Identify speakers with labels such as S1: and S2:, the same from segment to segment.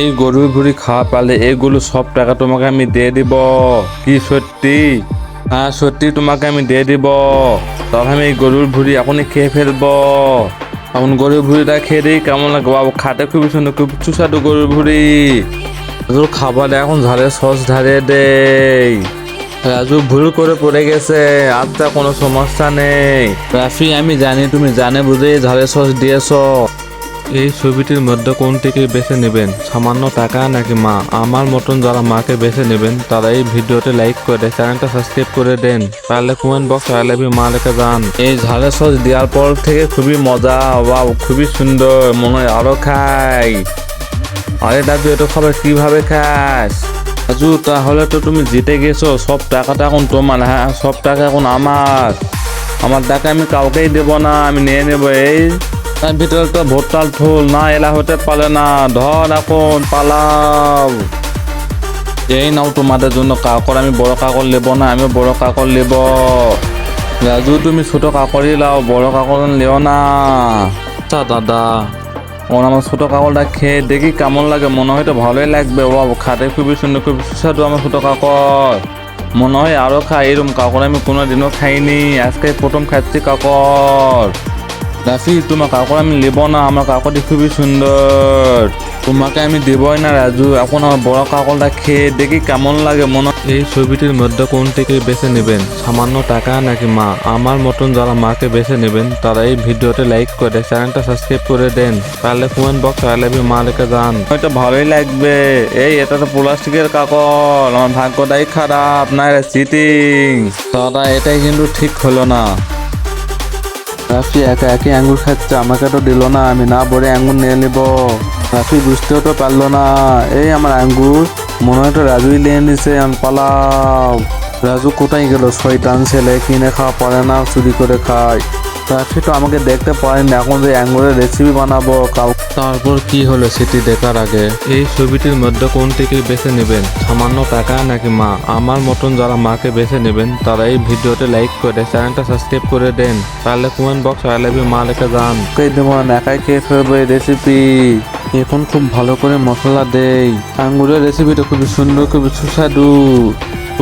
S1: এই গরুর ভুড়ি খাওয়া পালে এইগুলো সব টাকা তোমাকে আমি দিয়ে দিব। কি সত্যি? হ্যাঁ সত্যি তোমাকে আমি দিয়ে দিব। তবে আমি এই গরুর ভুড়ি এখনই খেয়ে ফেলব। এখন গরুর ভুড়িটা খেয়ে দিই, কেমন লাগে বাবু খাতে খুবই সুন্দর, খুব সুস্বাদু গরুর ভুড়ি। রাজুর খাবারে এখন ঝালের সস ঢালিয়ে দেই। রাজু, ভুল করে পড়ে গেছে, আর তা কোনো সমস্যা নেই। রাফি, আমি জানি, তুমি জানে বুঝে ঝালের সস দিয়েছ। এই ছবিটির মধ্যে কোনটিকে বেছে নেবেন? সামান্য টাকা নাকি মা? আমার মতন যারা মাকে বেছে নেবেন, তারা এই ভিডিওতে লাইক করে চ্যানেলটা সাবস্ক্রাইব করে দেন। তাহলে কমেন্ট বক্স লাভ মা লেখা যান। এই ঝালের সস দেওয়ার পর থেকে খুবই মজা বা খুবই সুন্দর, মনে হয় আরও খাই। আরে দাদু, এটা খাবার কীভাবে খাস? রাজু তাহলে তো তুমি জিতে গেছো। সব টাকাটা এখন তোমার হ্যাঁ সব টাকা এখন আমার। আমার টাকা আমি কাউকেই দেব না, আমি নিয়ে নেব, এই ভিতরে তো ভোটাল থুল না, এলা হতে পারে না। ধর এখন, পালাও। এই নাও তোমাদের জন্য কাকর আমি বড় কাকর নেব না আমি বড় কাকর নেব। রাজু, তুমি ছোট কাকরই লাও, বড় কাকর লিও না। আচ্ছা দাদা। ওর আমার ছোট কাকরটা খেয়ে দেখি কেমন লাগে। মনে হয় তো ভালোই লাগবে। ও খাতে খুবই সুন্দর খুব সুস্বাদু আমার ছোট কাকর মনে হয় আরও খাই এরকম কাকর আমি কোনোদিনও খাইনি। আজকে প্রথম খাচ্ছি কাকর রাফি তোমার কাকর আমি নেব না আমার কাকরটি খুবই সুন্দর। তোমাকে আমি দেবই না রাজু। এখন আমার বড় কাকরটা খেয়ে দেখি কেমন লাগে মনে এই ছবিটির মধ্যে কোনটিকে বেছে নেবেন? সামান্য টাকা নাকি মা? আমার মতন যারা মাকে বেছে নেবেন তারা এই ভিডিওতে লাইক করে চ্যানেলটা সাবস্ক্রাইব করে দেন। তাহলে কমেন্ট বক্স আই লাভ মা লেখা যান হয়তো ভালোই লাগবে। এই এটা তো প্লাস্টিকের কাকর আমার ভাগ্যটাই খারাপ না চিটিং তারা এটাই কিন্তু ঠিক হলো না। রাফি একা একই আঙ্গুর খাচ্ছে আমাকে তো দিল না, আমি না বলে আঙ্গুর নিয়ে নিব। রাফি বুঝতেও তো পারল না, এই আমার আঙ্গুর মনে হয় তো রাজুই নিয়ে নিছে, আমি পালাও। রাজু কোথায় গেল? শয়তান ছেলে কিনে খাওয়া পড়ে না চুরি করে খায়। রাফি তো আমাকে দেখতে পারেনি এখন যে আঙ্গুরের রেসিপি বানাবো তারপর কি হলো সেটি দেখার আগে? এই ছবিটির মধ্যে কোনটিকে বেছে নেবেন? সামান্য টাকা নাকি মা? আমার মতন যারা মাকে বেছে নেবেন তারা এই ভিডিওতে লাইক করে চ্যানেলটা সাবস্ক্রাইব করে দেন। তাহলে কমেন্ট বক্স আই লাভ মা লেখা যান। কে দেবো না? একাই খেয়ে ফেলব এই রেসিপি এখন খুব ভালো করে মশলা দেই। আঙ্গুরের রেসিপিটা খুবই সুন্দর খুবই সুস্বাদু।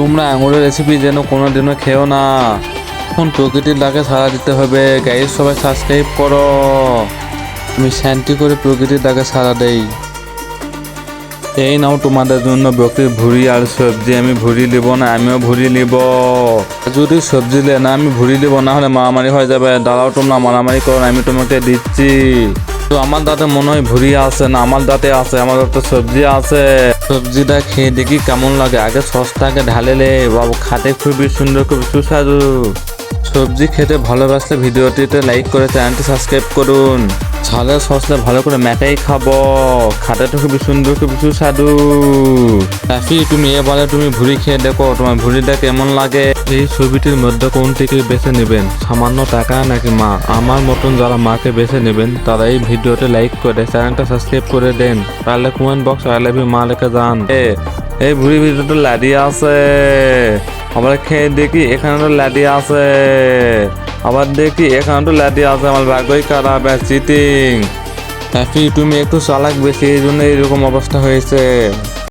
S1: তোমরা আঙুরের রেসিপি যেন কোনোদিনও খেও না। এখন প্রকৃতির ডাকে সাড়া দিতে হবে গাইজ সবাই সাবস্ক্রাইব করো। আমি শান্তি করে প্রকৃতির ডাকে সাড়া দেই। এই নাও তোমাদের জন্য বকরির ভুড়ি আর সবজি, আমি ভুড়ি নিব না, আমিও ভুড়ি নিব। যদি সবজি লে না, আমি ভুড়ি নিব, না হলে মারামারি হয়ে যাবে। দাঁড়াও তোমরা, মারামারি করো আমি তোমাকে দিচ্ছি। তো আমার দাঁতে মনে হয় ভুড়ি আছে না, আমার দাঁতে আছে, আমার দাঁতে সবজি আছে। সবজিটা খেয়ে দেখি কেমন লাগে। আগে সসটাকে ঢালেলে, বাবু খাতে খুবই সুন্দর খুব সুস্বাদু। সবজি খেতে ভালোবাসলে ভিডিওটিতে লাইক করে চ্যানেলটি সাবস্ক্রাইব করুন। ঝালের সসলে ভালো করে মেটাই খাব। খাটাটা খুবই সুন্দর, খুবই সুস্বাদু। রাফি তুমি এবারে তুমি ভুড়ি খেয়ে দেখো, তোমার ভুড়িটা কেমন লাগে? এই ছবিটির মধ্যে কোন থেকে বেছে নেবেন? সামান্য টাকা নাকি মা? আমার মতন যারা মাকে বেছে নেবেন, তারা এই ভিডিওতে লাইক করে চ্যানেলটা সাবস্ক্রাইব করে দেন। তাহলে কমেন্ট বক্স আই লাভ মা লেখা যান এই ভুড়ি ভিতরে লাডি আছে। আবার খেয়ে দেখি, এখানে লাডি আছে। আবার দেখি তো লাদি আছে আমার ভাগ্যই খারাপ চিটিং হ্যাপি তুমি একটু চালাক বেশি, এই জন্য এইরকম অবস্থা হয়েছে।